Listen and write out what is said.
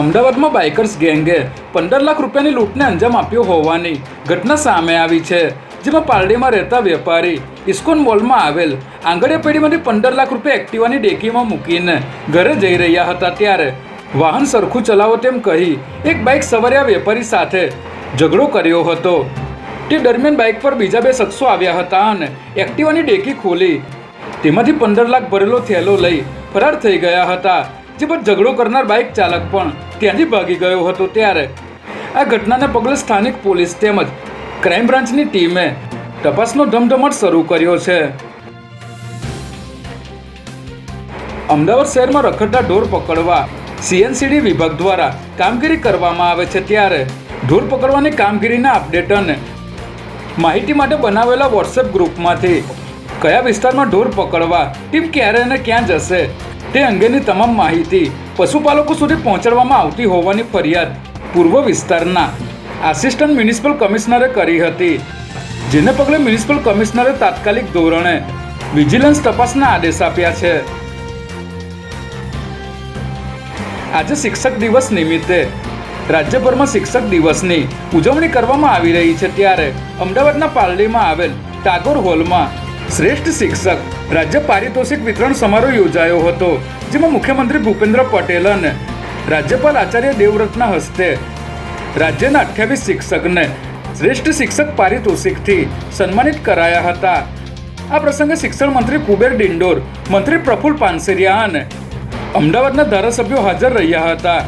અમદાવાદમાં બાઇકર્સ ગેંગે પંદર લાખ રૂપિયાની લૂંટને અંજામ આપ્યો હોવાની ઘટના સામે આવી છે, જેમાં પાલડીમાં રહેતા વેપારી ઇસ્કોન મોલમાં આવેલ આંગળીયા પેઢીમાંથી પંદર લાખ રૂપિયા એક્ટિવાની ડેકીમાં મૂકીને ઘરે જઈ રહ્યા હતા ત્યારે વાહન સરખું ચલાવો તેમ કહી એક બાઇક સવારે આ વેપારી સાથે ઝઘડો કર્યો હતો. તે દરમિયાન બાઇક પર બીજા બે શખ્સો આવ્યા હતા અને એક્ટિવાની ડેકી ખોલી. તેમાંથી પંદર લાખ ભરેલો થેલો લઈ ફરાર થઈ ગયા હતા. જે પર ઝઘડો કરનાર બાઇક ચાલક પણ ત્યાંથી ભાગી ગયો હતો ત્યારે. આ ઘટનાને પગલે સ્થાનિક પોલીસ તેમજ ક્રાઇમ બ્રાન્ચની ટીમે તપાસનો ધમધમાટ શરૂ કર્યો છે. અમદાવાદ શહેરમાં રખડતા ઢોર પકડવા સીએનસીડી વિભાગ દ્વારા કામગીરી કરવામાં આવે છે ત્યારે ઢોર પકડવાની કામગીરીના અપડેટ અને માહિતી માટે બનાવેલા વોટ્સએપ ગ્રુપમાંથી કયા વિસ્તારમાં ઢોર પકડવા, ટીમ ક્યારે અને ક્યાં જશે તે અંગેની તમામ માહિતી પશુપાલકો સુધી પહોંચાડવામાં આવતી હોવાની ફરિયાદ પૂર્વ વિસ્તારના આસિસ્ટન્ટ મ્યુનિસિપલ કમિશનરે કરી હતી. જેને પગલે મ્યુનિસિપલ કમિશનરે તાત્કાલિક ધોરણે વિજિલન્સ તપાસના આદેશ આપ્યા છે. આજે શિક્ષક દિવસ નિમિત્તે રાજ્યભરમાં શિક્ષક દિવસની ઉજવણી કરવામાં આવી રહી છે ત્યારે અમદાવાદના પાલડીમાં આવેલ ટાગોર હોલમાં શ્રેષ્ઠ શિક્ષક રાજ્ય પારિતોષિક વિતરણ સમારોહ યોજાયો હતો, જેમાં મુખ્યમંત્રી ભૂપેન્દ્ર પટેલ અને રાજ્યપાલ આચાર્ય દેવવ્રતના હસ્તે રાજ્યના અઠ્યાવીસ શિક્ષકને શ્રેષ્ઠ શિક્ષક પારિતોષિકથી સન્માનિત કરાયા હતા. આ પ્રસંગે શિક્ષણ મંત્રી કુબેર ડિંડોર, મંત્રી પ્રફુલ પાનસેરિયા અને અમદાવાદના ધારાસભ્યો હાજર રહ્યા હતા.